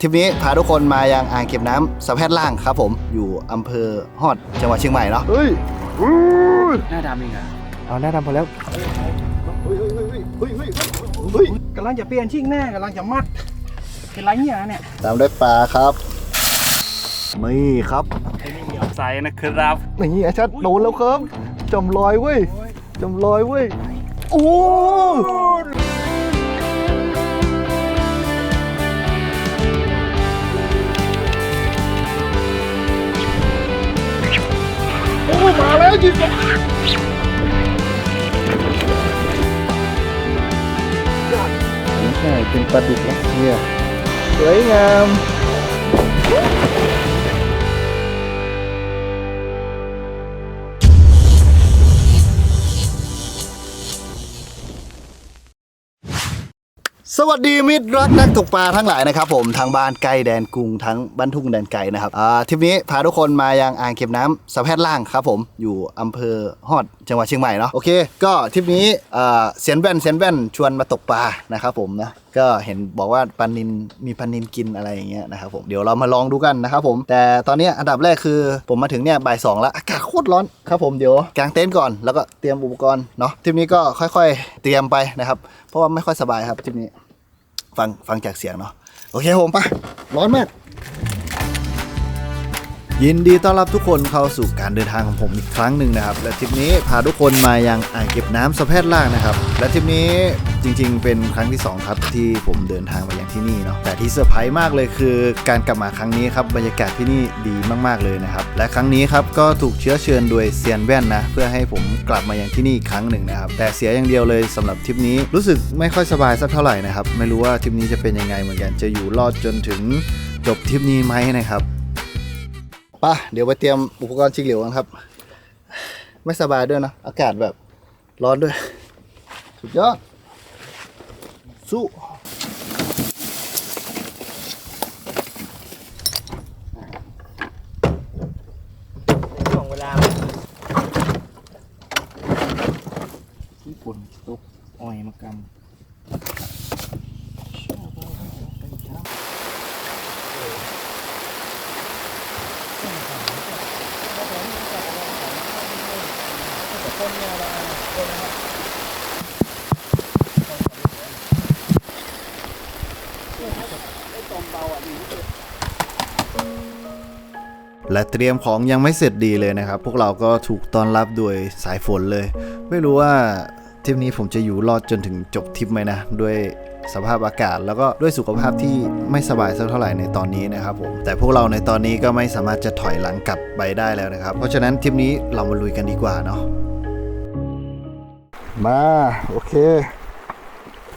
ทริปนี้พาทุกคนมายังอ่างเก็บน้ำสะแพทล่างครับผมอยู่อำเภอฮอดจังหวัดเชียงใหม่เนาะเฮ้ยหน้าดำเองเหรอเอาหน้าดำพอแล้วเฮ้ยเฮ้ยเฮ้ยเฮ้ยเฮ้ยเฮ้ยเฮ้ยกำลังจะเปลี่ยนชิ่งแน่กำลังจะมัด เป็นไรเนี่ยเนี่ยตามด้วยปลาครับนี่ครับที่นี่มีออกไซด์นะครับ นี่ไอ้ชัดโดนแล้วครับจมลอยเว้ยจมลอยเว้ยโอ้ มาแล้วจริงไม่ใช่เป็นปลาดุกรัสเซียสวยงาม สวัสดีมิตรรักนักตกปลาทั้งหลายนะครับผมทางบ้านใกล้แดนกรุงทั้งบ้านทุ่งแดนไกลนะครับอ่าทริปนี้พาทุกคนมายังอ่างเก็บน้ำสะแพทล่างครับผมอยู่อำเภอฮอดจังหวัดเชียงใหม่เนาะโอเค ก็ทริปนี้อ่าเสียนแว่นเสียนแว่นชวนมาตกปลานะครับผมนะก็เห็นบอกว่าปลานินมีปลานินกินอะไรอย่างเงี้ยนะครับผมเดี๋ยวเรามาลองดูกันนะครับผมแต่ตอนนี้อันดับแรกคือผมมาถึงเนี่ยบ่ายสองแล้วอากาศโคตรร้อนครับผมเดี๋ยวกางเต็นท์ก่อนแล้วก็เตรียมอุปกรณ์เนาะทริปนี้ก็ค่อย ๆ เตรียมไปนะครับเพราะว่าไม่ค่อยสบายครับทริปนี้ ฟังฟังจากเสียงเนาะโอเคผมไปร้อนมาก ยินดีต้อนรับทุกคนเข้าสู่การเดินทางของผมอีกครั้งหนึ่งนะครับ และทริปนี้พาทุกคนมายังอ่างเก็บน้ำสะแพทล่างนะครับ และทริปนี้จริงๆ เป็นครั้งที่ 2 ครับที่ผมเดินทางมาอย่างที่นี่เนาะแต่ที่เซอร์ไพรส์มากเลยคือ การกลับมาครั้งนี้ครับบรรยากาศที่นี่ดีมากๆเลยนะครับและครั้งนี้ครับก็ถูกเชื้อเชิญโดยเซียนแว่นนะเพื่อให้ผมกลับมาอยังที่นี่อีกครั้งหนึ่งนะครับแต่เสียอย่างเดียวเลยสำหรับทริปนี้รู้สึกไม่ค่อยสบายสักเท่าไหร่นะครับไม่รู้ว่าทริปนี้จะเป็นยังไงเหมือนกันจะอยู่รอดจนถึงจบทริปนี้ไหมนะครับ ป่ะเดี๋ยวไปเตรียมอุปกรณ์ชิงเหลวกันครับ ไม่สบายด้วยนะ อากาศแบบร้อนด้วย สุดยอด สู้ช่วงเวลาที่ฝนตกอ้อยมากำ และเตรียมของยังไม่เสร็จดีเลยนะครับ พวกเราก็ถูกต้อนรับด้วยสายฝนเลย ไม่รู้ว่าทริปนี้ผมจะอยู่รอดจนถึงจบทริปไหมนะด้วยสภาพอากาศแล้วก็ด้วยสุขภาพที่ไม่สบายสักเท่าไหร่ในตอนนี้นะครับผมแต่พวกเราในตอนนี้ก็ไม่สามารถจะถอยหลังกลับไปได้แล้วนะครับ เพราะฉะนั้นทริปนี้เรามาลุยกันดีกว่าเนาะมาโอเค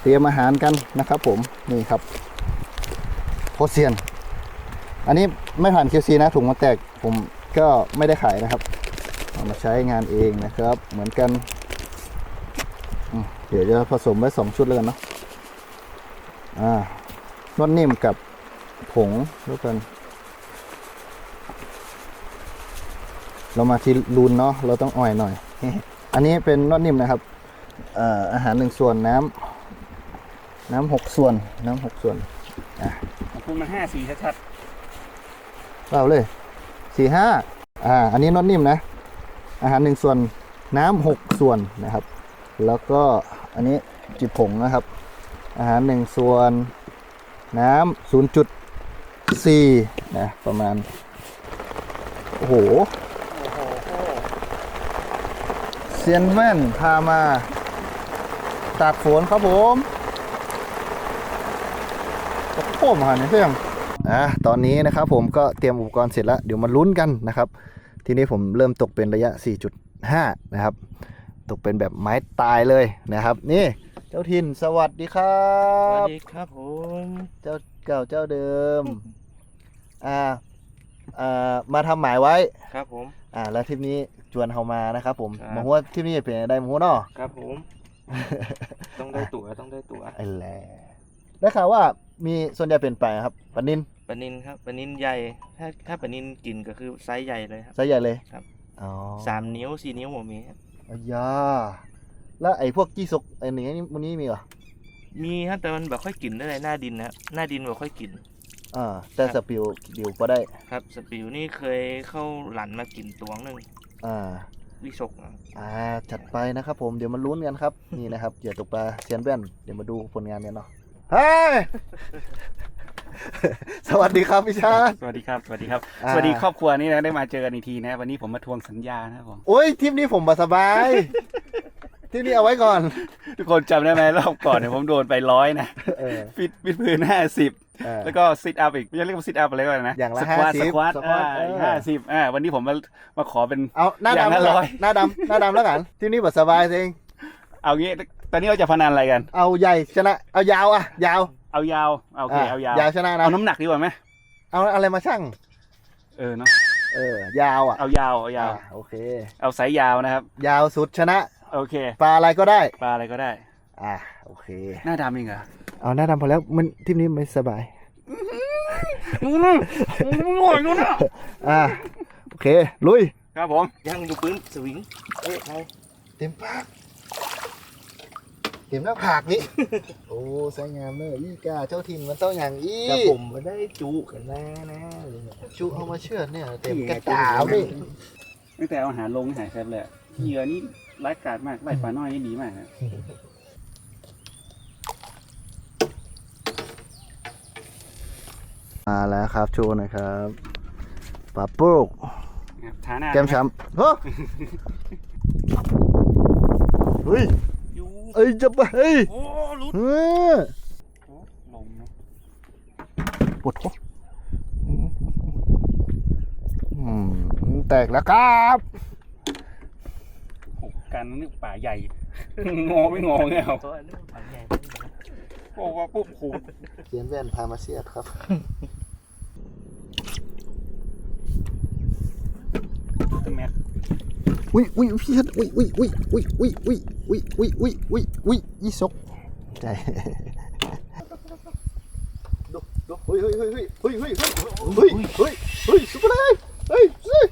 เตรียมอาหารกันนะครับผมนี่ครับโคเซียน อันนี้ไม่ผ่าน QC นะถุงมันแตกผมก็ไม่ได้ขายนะครับเอามาใช้งานเองนะครับ เหมือนกัน เดี๋ยวจะผสมไว้สองชุดเลยกันเนาะอ่านวดนิ่มกับผงด้วยกัน เรามาที่รูนเนาะเราต้องอ่อยหน่อย อันนี้เป็นนวดนิ่มนะครับเอ่ออาหารหนึ่งส่วนน้ำน้ำหกส่วน น้ำหกส่วนอะคุณมาห้าสีชัด เราเลยสี่ห้าอ่า อันนี้นวดนิ่มนะ อาหารหนึ่งส่วนน้ำหกส่วนนะครับ แล้วก็อันนี้จิบผงนะครับ อาหารหนึ่งส่วนน้ำศูนย์จุดสี่นะประมาณ โอ้โหเซียนแว่นพามา ตากฝนครับผมโอ้โหมาเนี่ยเพื่อน อะตอนนี้นะครับผมก็เตรียมอุปกรณ์เสร็จแล้ว เดี๋ยวมาลุ้นกันนะครับ ทีนี้ผมเริ่มตกเป็นระยะ 4.5 นะครับ ตกเป็นแบบไม้ตายเลยนะครับ นี่เจ้าทินสวัสดีครัสวัสบ ดีครับผมเจ้าเก่าเจ้าเดิม อ่าอ่ามาทำหมายไว้ ครับผม อ่า แล้วทริปนี้จวนเฮามานะครับผมครับ มาหัวาทริปนี้จะเป็นยังไงมาหัวเนาะ ครับผม ต้องได้ตั๋วต้องได้ตั๋วไอ้แหละได้ข่าวว่ามีส่วนใหญ่เป็นไปลาครับปลานิน ปลานินครับปลานินใหญ่ ถ้าถ้าปลานินกินก็คือไซส์ใหญ่เลยครับ ไซส์ใหญ่เลยครับ อ๋อสามนิ้วสี่นิ้วผมมีครับอายาแล้วไอ้พวกกี้ซกไอ้นี่มันนี้มีเหรอ มีครับแต่มันแบบค่อยกินได้เลยหน้าดินนะครับหน้าดินแบบค่อยกิน อ่า แต่สปิวดิวก็ได้ ครับสปิวนี่เคยเข้าหลันมากินตวงหนึ่งอ่าวิชกอะอ่า จัดไปนะครับผม เดี๋ยวมาลุ้นกันครับ นี่นะครับ เหยื่อตกปลาเซียนแว่น เดี๋ยวมาดูผลงานกันเนาะ เฮ้ย สวัสดีครับพี่ชาติ สวัสดีครับ สวัสดีครับ อ่า สวัสดีครอบครัวนี้นะได้มาเจอกันอีกทีนะ วันนี้ผมมาทวงสัญญานะครับผมโอ้ยทริปนี้ผมมาสบายทริปนี้เอาไว้ก่อน ทุกคนจำได้ไหมรอบก่อนเนี่ยผมโดนไปร้อยนะเออฟิตฟิตพื้นห้าสิบเออ แล้วก็ซิทอัพอีกไม่ใช่เรียกว่าซิทอัพอะไรก็ได้นะอย่างละสควอต50สควอตสควอตเออ ห้าสิบอ่าวันนี้ผมมามาขอเป็น เอาหน้าอย่างดำละแล้วร้กัอยนหน้าดำหน้าดำแล้วกันทริปนี้แบบสบายเองเอางี้ตอนนี้เราจะพนันอะไรกัน เอาใหญ่ชนะ เอายาวอะยาว เอายาวเอาโอเคเอายาว ยาวชนะนะเอาน้ำหนักดีกว่าไหมเอาอะไรมาช่างเออเนาะ เออ ยาวอะเอายาวเอายาว อะโอเค เอาสายยาวนะครับ ยาวสุดชนะ โอเค ปลาอะไรก็ได้ ปลาอะไรก็ได้ อะ โอเค หน้าดำเองเหรอเอาหน้าดำพอแล้ว มันทริปนี้ไม่สบาย นู่นนู่นนู่นนู่นนะอะ โอเค ลุย ครับผม ยังดูปืนสวิงเอ๊ะไงเต็มปาก เต็มหน้าผากนี่โอ้สวยงามเนอะอีกาเจ้าถิ่นมันต้องอย่างอีแต่ผมไม่ได้จุกันแน่นะอะไรเงี้ยชูเอามาเชื่อดเนี่ยเต็มนี่กไงระตาวนี่ตั้งแต่เอาอาหารลงหายแซ่บเลยอะเหยื่อนี่ร้ายกาจมากไล่ปลาน้อยนี่ดีมากนะมาแล้วครับโชว์หน่อยครับปลาโป๊กครับท้าหน้าแก้มช้ำเฮ้ย เฮ้ยยูเอ้ยจะไปเฮ้ยโอ้หลุดเฮ้ยโอ้ลงนะปวดท้องอืมแตกแล้วครับหกกันนี่ป่าใหญ่ งอไม่งอไงเอาตัวนี้ปังใหญ่โอ้ว่าปุ๊บโหเขียนแว่นพามาเสียดครับแมทอุ้ยอุ้ยพี่ชัดอุ้ยอุ้ยอุ้ยอุ้ยอุ้ยอุ้ย อุ้ยอุ้ยอุ้ยอุ้ยอุ้ยยี่สกใจดูดูเฮ้ยเฮ้ยเฮ้ยเฮ้ยเฮ้ยเฮ้ยเฮ้ยเฮ้ยเฮ้ยสุดเลยเฮ้ยเฮ้ย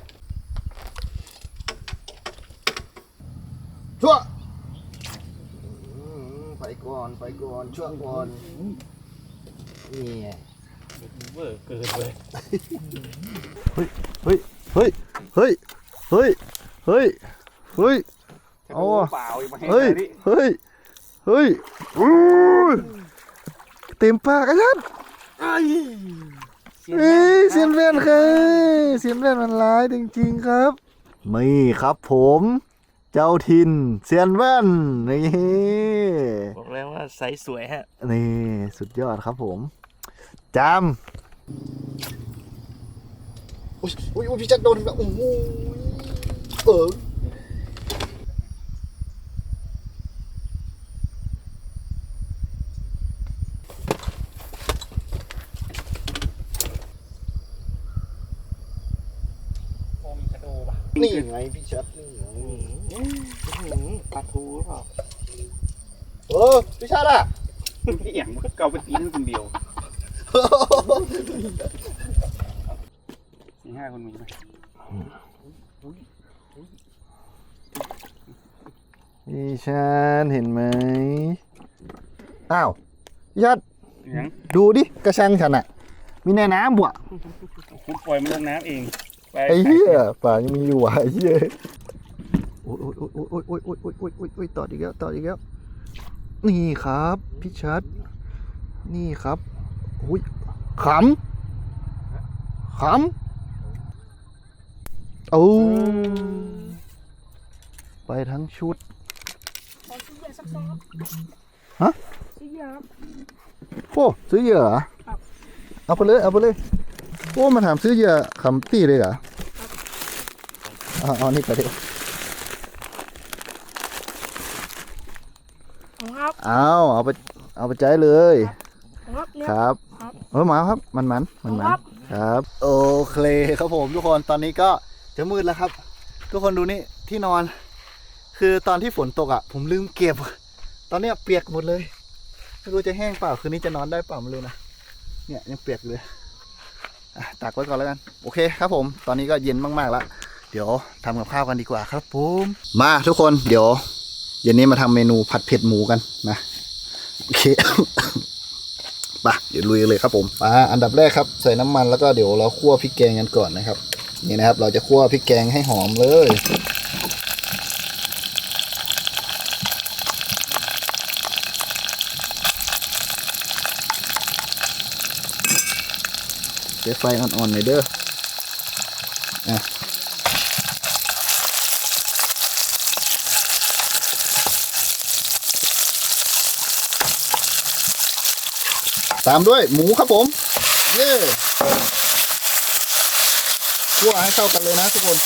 ชั่วอืมไปก่อนไปก่อนชั่วก่อนนี่ไงเวอร์เกินเลยเฮ้ยเฮ้ยเฮ้ยเฮ้ยเฮ้ยเฮ้ย เฮ้ยเอาอะเปล่าอย่ามาให้เฮ้ยดิเฮ้ย เฮ้ยอู้ยเต็มปากกันยันเอ้ยเสียนแว่นครับเสียนแว่นมันร้ายจริงๆครับนี่ครับผม เจ้าทินเซียนแว่นนี่บอกแล้วว่าไซส์สวยฮะ นี่สุดยอดครับผมจามอุ้ยอุ้ยอุ้ยพี่แจ็คโดนแล้วโอ้โหเออ โอ้มีกระโดว่ะ นี่ ไงพี่ชัดนี่ไงอื้อหือปลาทูหรือเปล่าเออพี่ชัดอะพี่เอียงมันก็เกาเป็นตีนคนเดียวสี่ห้าคนมีไหมพี่ชัดเห็นไหมอ้าวพี่ชัดเอียงดูดิกระชังฉันอะมีในน้ำบ่ะคุณปล่อยมันลงน้ำเอง ไปไอ้เหี้ยป่ายังมีอยู่ว่ะไอ้เหี้ยโอ้ยโอ้ยโอ้ยโอ้ยโอ้ยโอ้ยโอ้ยโอ้ยโอ้ยโอ้ยต่ออีกแล้วต่ออีกแล้วนี่ครับพี่ชัด นี่ครับอุ้ยขำขำโอ้ไปทั้งชุดขอซื้อเหยื่อสักซองครับฮะซื้อเหยื่อครับโอ้ซื้อเหยื่อเหรอครับเอาไปเลยเอาไปเลย โอ้มาถามซื้อเหยื่อขำตี้เลยเหรอเอาเอานี่ไปดิเอาครับเอาเอาไปเอาไปใจเลยเอาครับเนี่ย ครับครับเออหมาครับมันมันมันมันครับ ครับโอเคครับผมทุกคนตอนนี้ก็จะมืดแล้วครับ ทุกคนดูนี่ที่นอน คือตอนที่ฝนตกอะ ผมลืมเก็บ ตอนเนี้ยเปียกหมดเลยไม่รู้จะแห้งเปล่าคืนนี้จะนอนได้เปล่าไม่รู้นะเนี่ยยังเปียกอยู่เลยอะ ตากไว้ก่อนแล้วกัน โอเคครับผม ตอนนี้ก็เย็นมากๆแล้ว เดี๋ยวทำกับข้าวกันดีกว่าครับผมมาทุกคนเดี๋ยว เย็นนี้มาทำเมนูผัดเผ็ดหมูกันนะโอเคไปเดี๋ยวลุยเลยครับผมมาอันดับแรกครับใส่น้ำมันแล้วก็เดี๋ยวเราคั่วพริกแกงกันก่อนนะครับ นี่นะครับ เราจะคั่วพริกแกงให้หอมเลย ช้ไฟอ่อนๆหน่อยเด้ออะตามด้วยหมูครับผม เย้คั่วให้เข้ากันเลยนะทุกคน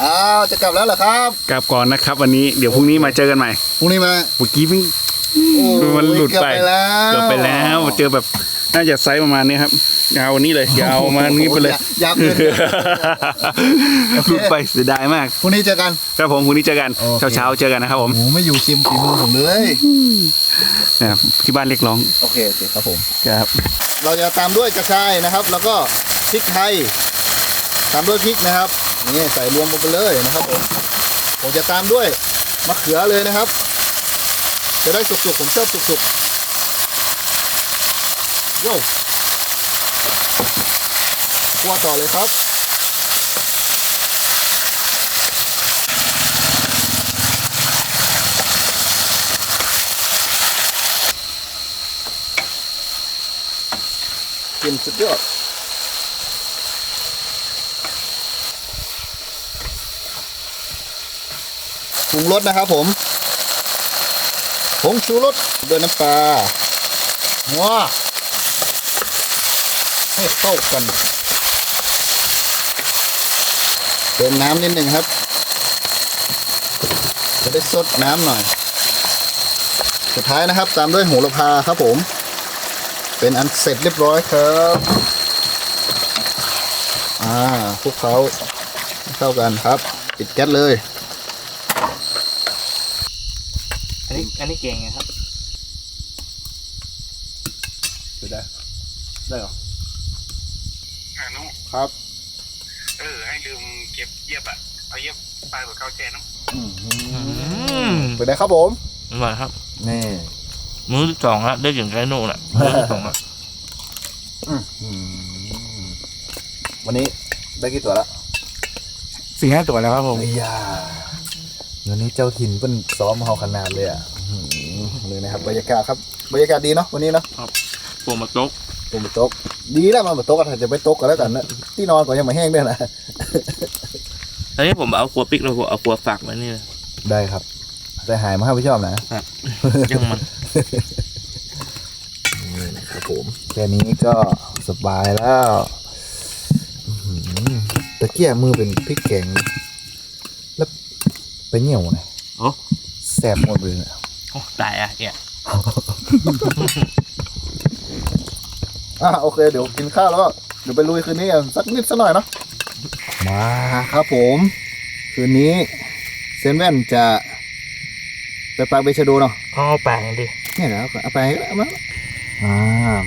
อ้าวจะกลับแล้วเหรอครับ กลับก่อนนะครับ วันนี้เดี๋ยวพรุ่งนี้มาเจอกันใหม่พรุ่งนี้มา เมื่อกี้เพิ่ง โอ้ยมันหลุดไปเกือบไปแล้วเกือบไปแล้ว เจอแบบน่าจะไซส์ประมาณนี้ครับยาววันนี้เลยยาวมานี้ไปเลยยาวเกินหลุดไปเสียดายมากพรุ่งนี้เจอกันครับผมพรุ่งนี้เจอกันโอเคเช้าๆเจอกันนะครับผมหมูไม่อยู่ชิมฝีมือผมเลยนะครับที่บ้านเรียกร้องโอเคโอเคครับผมครับ เราจะตามด้วยกระชายนะครับ แล้วก็พริกไทยตามด้วยพริกนะครับนี่ใส่รวมลงไปเลยนะครับผมผมจะตามด้วยมะเขือเลยนะครับ จะได้สุกๆผมชอบสุกๆโย่คั่วต่อเลยครับกินสุดยอดปรุงรสนะครับผม งชูรสด้วยน้ำปลาว้าให้เข้ากันเติมน้ำนิดหนึ่งครับ จะได้สดน้ำหน่อย สุดท้ายนะครับ ตามด้วยโหระพาครับผม เป็นอันเสร็จเรียบร้อยครับ อ่าคลุกเขาให้เข้ากันครับ ปิดแก๊สเลย อันนี้อันนี้เก่งไงครับได้ ได้หรออ่านุครับ เออ ให้ลืมเก็บเยียบอะ เอาเยียบปลากับข้าวแช่น้ำอืมไปได้ครับผมอร่อยครับ นี่มื้อที่สองแล้วได้ถึงไก่โน่นแหละมื้อที่สองแล้ววันนี้ได้กี่ตัวละสี่ห้าตัวแล้วครับผมไอ้ยา วันนี้เจ้าถิ่นเป็นซ้อมเฮาขนาดเลยอะอื้อหือเลยนะครับบรรยากาศครับบรรยากาศดีเนาะวันนี้เนาะโปรมาโต๊ะผมไปโต๊ะดีแล้วมาไปโต๊ะกันจะไปโต๊ะกันแล้วกันนะที่นอนก็ยังไม่แห้งด้วยนะอันนี้ผมเอาครัวปิกแล้วผมเอาครัวฝากไว้นี่เลย ได้ครับ แต่หายมาให้พี่ชอบนะ ยังมัน นี่นะครับผมแค่นี้ก็สบายแล้วอื้อหือตะเกียบมือเป็นพริกแกงแล้ว ไปเหนียวนะโอ้ แสบหมดเลยนะโอ้ตายอะเนี่ยอะโอเค เดี๋ยวกินข้าวแล้วก็เดี๋ยวไปลุยคืนนี้กันสักนิดสักหน่อยเนาะมาครับผม คืนนี้เซนแว่นจะไปปลาเบชะโดเนาะเอาแปลงดิเนี่ยนะเอาไปเอามาอ่า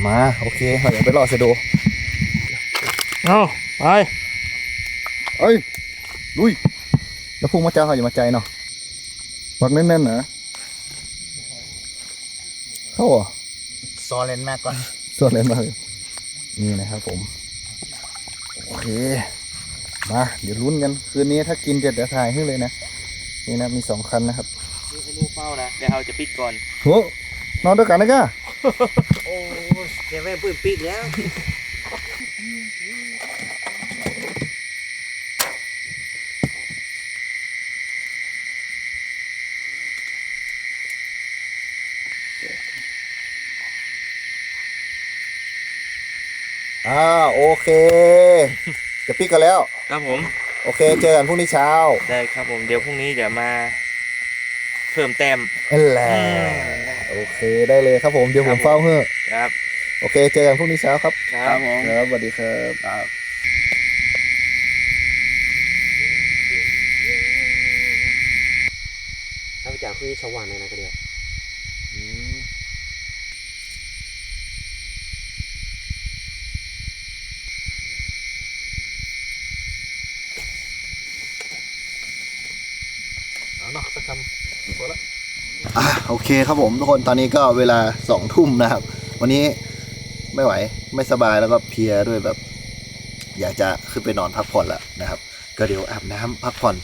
มาโอเคเราเดี๋ยวไปรอเซโดเอาไปเอ้ยลุย แล้วพุ่งมาเจ้าเขาอย่ามาใจเนาะปักแน่นๆนะเข้าเหรอะซอเลนมากก่อนส่วนอะไรมานี่นะครับผม โอเค มา เดี๋ยวลุ้นกัน คืนนี้ถ้ากินจะเดี๋ยวถ่ายให้เลยนะ นี่นะมีสองคันนะครับนี่ให้ลูกเฝ้านะเดี๋ยวเราจะปิดก่อนโหนอนด้วยกันนะก้าโอ้แกแม่ปืนปิดแล้ว อ่าโอเค จะปิดกันแล้ว ครับผม โอเค เจอกันพรุ่งนี้เช้าได้ครับผมเดี๋ยวพรุ่งนี้เดี๋ยวมา เพิ่มแต้มนั่นแหละโอเคได้เลยครับผมเดี๋ยวผมเฝ้าเฮ้อครับ โอเค เจอกันพรุ่งนี้เช้าครับ ครับครับสวัสดีครับถ้าไปจากคือสว่างเลยนะก็เดียว อะโอ โอ เคครับผมทุกคนตอนนี้ก็เวลาสองทุ่มนะครับ วันนี้ไม่ไหวไม่สบายแล้วก็เพียด้วยแบบ อยากจะขึ้นไปนอนพักผ่อนแล้วนะครับ ก็เดี๋ยวอาบน้ำพักผ่อน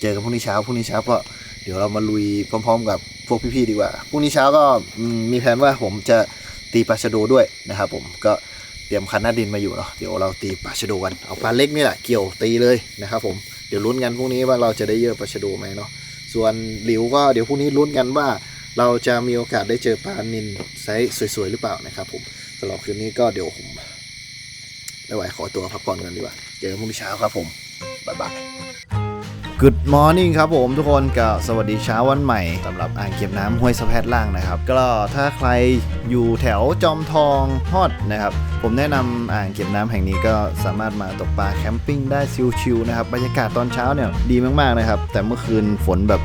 เจอกันพรุ่งนี้เช้าพรุ่งนี้เช้าก็เดี๋ยวเรามาลุยพร้อม ๆ กับพวกพี่ๆดีกว่าพรุ่งนี้เช้าก็มมีแผนว่าผมจะตีปลาชะโดด้วยนะครับผมก็เตรียมคันหน้าดินมาอยู่เนาะเดี๋ยวเราตีปลาชะโดกันเอาปลาเล็กนี่แหละเกี่ยวตีเลยนะครับผมเดี๋ยวลุ้นกันพรุ่งนี้ว่าเราจะได้เยอะปลาชะโดไหมเนาะส่วนหลิวก็เดี๋ยวพรุ่งนี้ลุ้นกันว่า เราจะมีโอกาสได้เจอปลานินไซส์สวยๆหรือเปล่านะครับผมสำหรับคืนนี้ก็เดี๋ยวผมไม่ไหวขอตัวพักผ่อนกันดีกว่า เจอกันพรุ่งนี้เช้าครับผม บ๊ายบาย Good morning ครับผมทุกคนก็สวัสดีเช้าวันใหม่สำหรับอ่างเก็บน้ำห้วยสะแพทล่างนะครับ ก็ถ้าใครอยู่แถวจอมทองฮอดนะครับ ผมแนะนำอ่างเก็บน้ำแห่งนี้ก็สามารถมาตกปลาแคมปิ้งได้ชิลๆนะครับบรรยากาศตอนเช้าเนี่ยดีมากๆนะครับ แต่เมื่อคืนฝนแบบ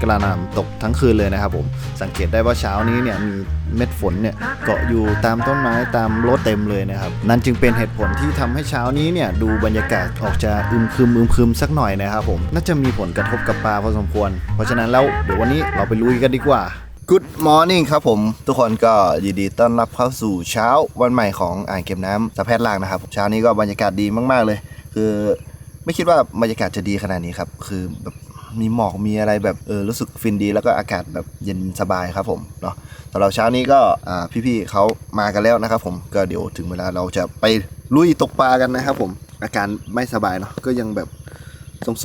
กระหน่ำตกทั้งคืนเลยนะครับผมสังเกตได้ว่าเช้านี้เนี่ยมีเม็ดฝนเนี่ยเกาะอยู่ตามต้นไม้ตามรถเต็มเลยนะครับนั่นจึงเป็นเหตุผลที่ทำให้เช้านี้เนี่ยดูบรรยากาศออกจะอึมครึมอึมครึมสักหน่อยนะครับผมน่าจะมีผลกระทบกับปลาพอสมควร เพราะฉะนั้นแล้วเดี๋ยววันนี้เราไปลุยกันดีกว่า Good morning ครับผม ทุกคนก็ยินดีต้อนรับเข้าสู่เช้าวันใหม่ของอ่างเก็บน้ำสะแพทล่างนะครับเช้านี้ก็บรรยากาศดีมากๆเลย คือไม่คิดว่าบรรยากาศจะดีขนาดนี้ครับ คือแบบ มีหมอกมีอะไรแบบเออรู้สึกฟินดี แล้วก็อากาศแบบเย็นสบายครับผมเนาะสำหรับเช้านี้ก็อ่าพี่ๆเขามากันแล้วนะครับ ผมก็เดี๋ยวถึงเวลาเราจะไปลุยตกปลากันนะครับ ผมอาการไม่สบายเนาะก็ยังแบบ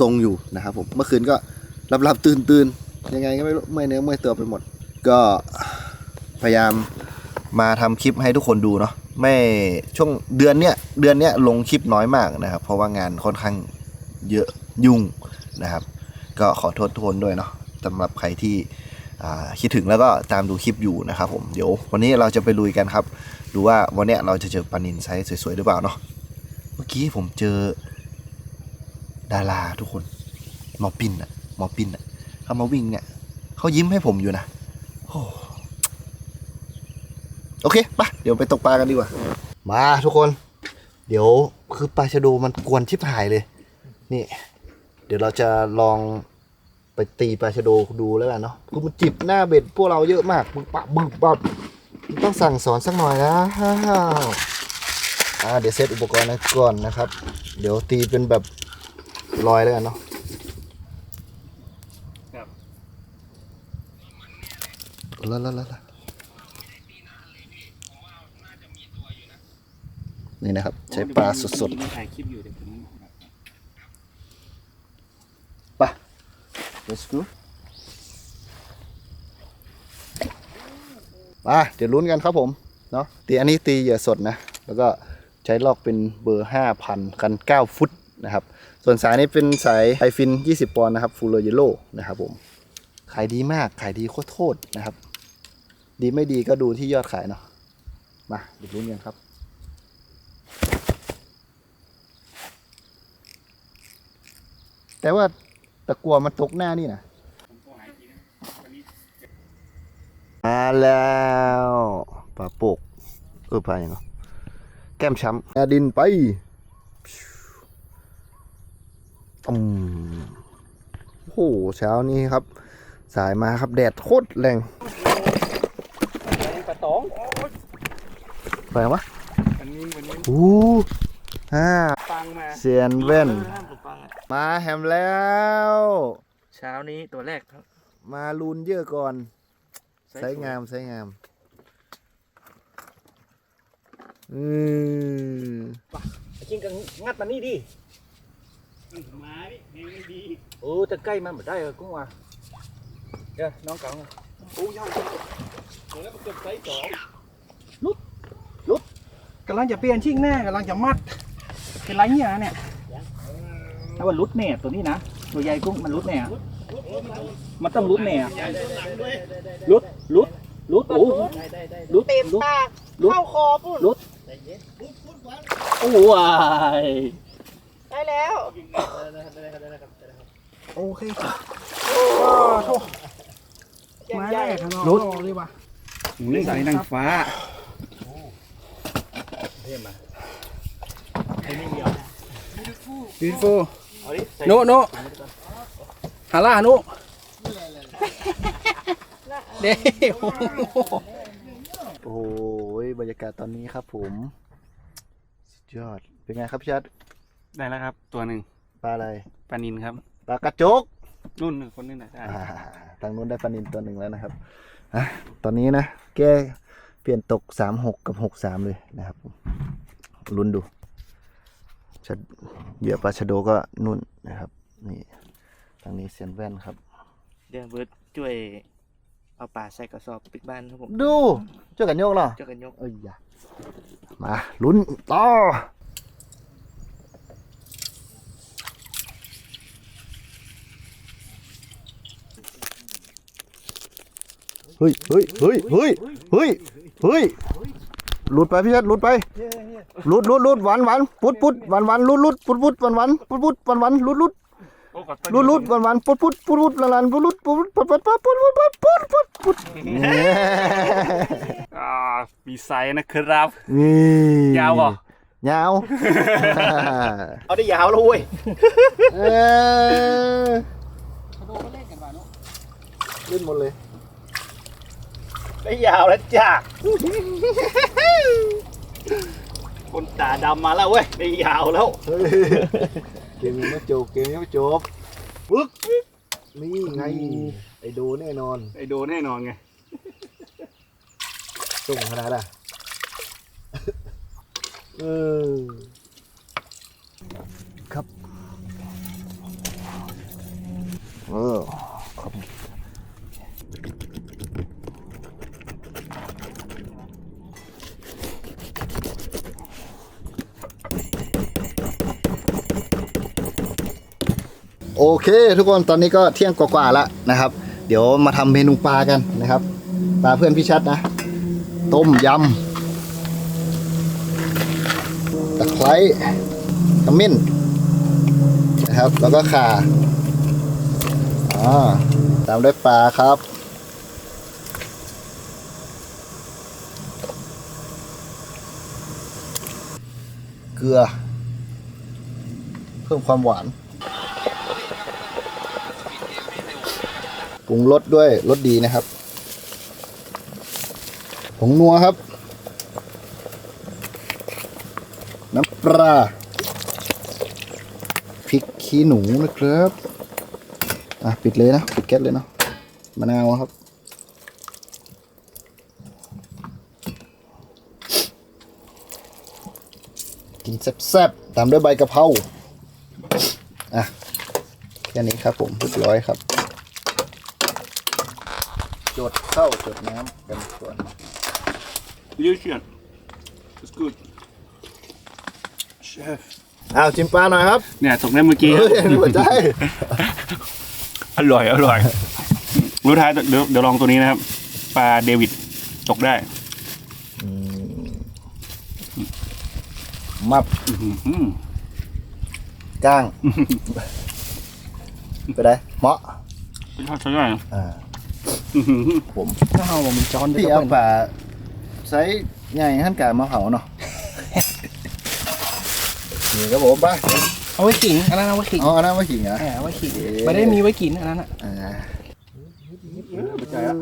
ทรงๆอยู่นะครับผมเมื่อคืนก็หลับๆตื่นๆยังไงก็ไม่รู้เมื่อยเนื้อเมื่อยตัวไปหมด ก็พยายามมาทำคลิปให้ทุกคนดูเนาะไม่ช่วงเดือนเนี้ยเดือนเนี้ยลงคลิปน้อยมากนะครับ เพราะว่างานค่อนข้างเยอะยุ่งนะครับ ก็ขอโทษทุกคนด้วยเนาะสำหรับใครที่คิดถึงแล้วก็ตามดูคลิปอยู่นะครับผมเดี๋ยววันนี้เราจะไปลุยกันครับ ดูว่าวันนี้เราจะเจอปลานินไซส์สวยๆหรือเปล่าเนาะเมื่อกี้ผมเจอดาราทุกคนหมอปินอะหมอปินอะเขามาวิ่งเนี่ยเขายิ้มให้ผมอยู่นะโอ้โอเคปะเดี๋ยวไปตกปลากันดีกว่า มาทุกคน เดี๋ยวคือปลาชะโดมันกวนชิบหายเลย นี่ เดี๋ยวเราจะลอง ไปตีปลาชะโดดูแล้วกันเนาะคือมันจิบหน้าเบ็ดพวกเราเยอะมากบึกปะบึกปับต้องสั่งสอนสักหน่อยนะฮ่าฮ่าอ่าเดี๋ยวเซตอุปกรณ์นะก่อนนะครับ เดี๋ยวตีเป็นแบบลอยแล้วกันเนาะครับแล้วแล้วแล้วนี่นะครับ ใช้ปลาสดๆถ่ายคลิปอยู่เดี๋ยวผม ๆปะ let's go มาเดี๋ยวลุ้นกันครับผมเนาะตีอันนี้ตีเหยื่อสดนะ แล้วก็ใช้ลอกเป็นเบอร์ 5,000 กัน 9 ฟุตนะครับ ส่วนสายนี้เป็นสายไฮฟิน 20 ปอนด์นะครับฟูลเยโลนะครับผม ขายดีมาก ขายดีโคตรโทษนะครับ ดีไม่ดีก็ดูที่ยอดขายเนาะมาเดี๋ยวลุ้นกันครับแต่ว่า ตะกัวมันตกหน้านี่นะมาแล้วปลาโปกเออปลาอย่างเนาะแก้มช้ำแอดินไปอืมโอ้โหเช้านี้ครับ สายมาครับแดดโคตรแรงปลาตองไปวะวันนี้วันนี้ อู้ห้าฟังมาเซียนเว่นห้ามผมฟังอะมาแฮมแล้ว เช้านี้ตัวแรกครับมาลูนเยอะก่อนใช้งามใช้งามอืมจริงก็งัดมานี่ดิมาดิเฮงไม่ดีโอ้จะใกล้มันไม่ได้เลยกุ้งว่ะเดี๋ยวน้องเก๋าโอ้ยยาวตัวแล้วมันเกือบไซส์สองกำลังจะเปลี่ยนชิ่งแน่กำลังจะมัด เป็นไรเนี่ยเนี่ยถ้าว่ารุดแน่ตัวนี้นะตัวใหญ่กุ้งมันรุดแน่อะมันต้องรุดแน่อะรุดรุดรุดโอ้รุดเต็มรุดปากลุกเข้าคอปุ่นรุดโอ้ยได้แล้วโอเคมาได้รุดเลยว่ะหมูใส่นางฟ้า beautiful โนโนฮาร่าโนเด้โอ้ยบรรยากาศตอนนี้ครับผมสุดยอดเป็นไงครับพี่ชัดได้แล้วครับ ตัวหนึ่งปลาอะไรปลานินครับปลากระจกนุ่นคนนึงนะใช่อ่าทางนู้นได้ปลานินตัวหนึ่งแล้วนะครับอะตอนนี้นะแกเปลี่ยนตกสามหกกับหกสามเลยนะครับผมลุ้นดูชะ เหยื่อปลาชะโดก็นุ่นนะครับ นี่ทางนี้เซียนแว่นครับ เดี๋ยวเบิร์ดช่วยเอาป่าใส่กระสอบปิกบ้านครับผมดูเจ้ากันโยกเหรอเจ้ากันยกเอ้ยอย่ามาลุ้นต่อเฮ้ยเฮ้ยเฮ้ยเฮ้ยเฮ้ยเฮ้ย หลุดไปพี่ชัดหลุดไปหลุดหลุดหลุดหวานหวานปุดปุดหวานหวานหลุดหลุดปุดปุดหวานหวานปุดปุดหวานหวานหลุดหลุดหลุดหลุดหวานหวานปุดปุดปุดปุดละลานปุดหลุดปุดปุดปุดปุดปุดปุดปุดปุดปุดปุดอ่ามีไซส์นะครับนี่ยาวเหรอยาวเอาได้ยาวแล้วเว้ยเออเล่นหมดเลยได้ยาวแล้วจ้า คนตาดำมาแล้วเว้ยได้ยาวแล้ว เฮ้ยเกมยังไม่จบเกมยังไม่จบปึ๊กนี่ไงไอโดแน่นอนไอโดแน่นอนไงส่งขนาดอะเออครับเออ โอเค ทุกคนตอนนี้ก็เที่ยงกว่าๆแล้วนะครับ เดี๋ยวมาทำเมนูปลากันนะครับปลาเพื่อนพี่ชัดนะ ต้มยำตะไคร้ขมิ้นนะครับ แล้วก็ขาอ่าตามด้วยปลาครับเกลือ เพิ่มความหวาน ปรุงรสด้วยรสดีนะครับผงนัวครับ น้ำปลาพริกขี้หนูนะครับอะปิดเลยนะ ปิดแก๊สเลยเนาะมะนาวครับกินแซ่บๆ ตามด้วยใบกะเพรา อะ แค่นี้ครับผมเรียบร้อยครับ จดเข้าจดน้ำกันก่อน Delicious it's good chef อ้าวจิ้มปลาหน่อยครับเนี่ยตกได้เมื่อกี้ เฮ้ยอันนี้หัวใจอร่อย อร่อยรู้ท้ายเดี๋ยวเดี๋ยวลองตัวนี้นะครับ ปลาเดวิดตกได้มับอื้อหือก้างไปได้เหมาะไม่ชอบใช่ไหมอ่าอื้อหือ ผมถ้าเอามันจอนพี่เอาปลาไซส์ใหญ่ขั้นกลางมาเผาเนาะนี่ครับผมไปเอาไว้ขิงอันนั้นเอาไว้ขิงเอาอันนั้นมาขิงเหรอแหมเอาไว้ขิงเอ๊ะไม่ได้มีไว้กินอันนั้นอะอ่าไม่ใช่อะ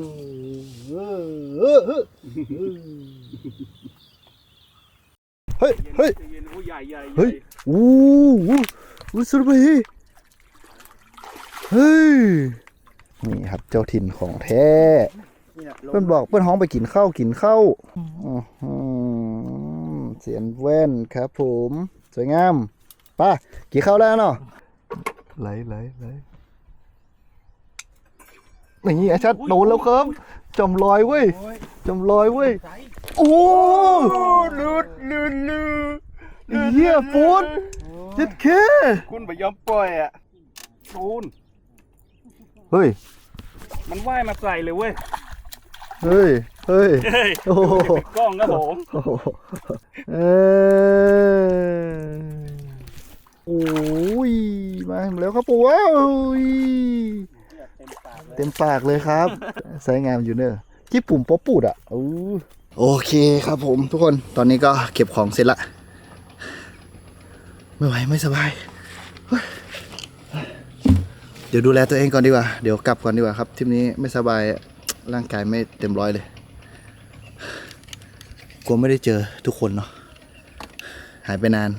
เฮ้ยเฮ้ยใหญ่ใหญ่เฮ้ยอู้หูอู้สุดไปเฮ้ย นี่ครับเจ้าถิ่นของแท้เพื่อนบอกเพื่อนห้องไปกินข้าวกินข้าวอื้อหือเสียนแว่นครับผม สวยงามไป้ากี่ข้าวแล้วเนาะไหลไหลไหลนี่ไอ้ชัดโดนแล้วครับจำลอยเว้ยจำลอยเว้ยโอ้ลุดลุดลุดเฮียฟูดเจ็ดเคคุณไปยอมปล่อยอะคูณเฮ้ย มันว่ายมาใส่เลยเว้ย เฮ้ย เฮ้ย เฮ้ยโอ้โหเป็นกล้องครับผมโอ้โหเออโอ้ย มาแล้วครับผมว้าวเต็มปากเลยครับสวยงามอยู่เนอะที่ปุ่มป๊อปปูดอะอู้โอเคครับผมทุกคนตอนนี้ก็เก็บของเสร็จละ ไม่ไหว ไม่สบายเฮ้ย เดี๋ยวดูแลตัวเองก่อนดีกว่า เดี๋ยวกลับก่อนดีกว่าครับทริปนี้ไม่สบายร่างกายไม่เต็มร้อยเลย กลัวไม่ได้เจอทุกคนเนาะ หายไปนาน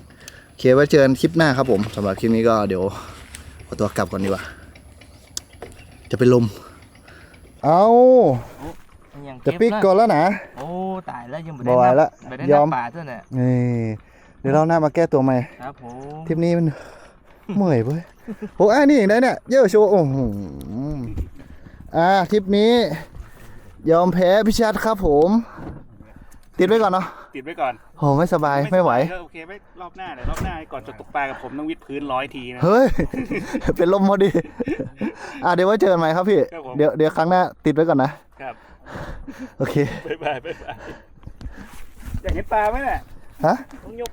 โอเคไว้เจอกันคลิปหน้าครับผมสำหรับคลิปนี้ก็เดี๋ยวขอตัวกลับก่อนดีกว่า จะเป็นลม เอายังจะเบปิกนะก่อนแล้วนะ โอ้ ตายแล้วยังไม่บ่ไหวได้ละนับไม่ได้ยนัอบมป่าตัวเนี่ยนี่เดี๋ยวเราหน้ามาแก้ตัวใหม่ครับผมทริปนี้มัน เมื่อยเว้ยโอ้ไอ้นี่ได้เนี่ยเยอะโชว์โอ้โหอ่าทริปนี้ ยอมแพ้พิชัดครับผม ติดไว้ก่อนเนาะติดไว้ก่อนโหไม่สบายไม่ไหวก็โอเคไม่รอบหน้าเดี๋ยวรอบหน้าก่อนจะตกปลากับผมต้องวิดพื้นร้อยทีนะ เฮ้ย เป็นลมพอดี อะเดี๋ยวไว้เจอกันใหม่ครับพี่ ครับผม เดี๋ยวเดี๋ยวครั้งหน้าติดไว้ก่อนนะ ครับโอเค บ๊ายบายบ๊ายบายอยากเห็นปลาไหมเนี่ย ฮะ ต้องยก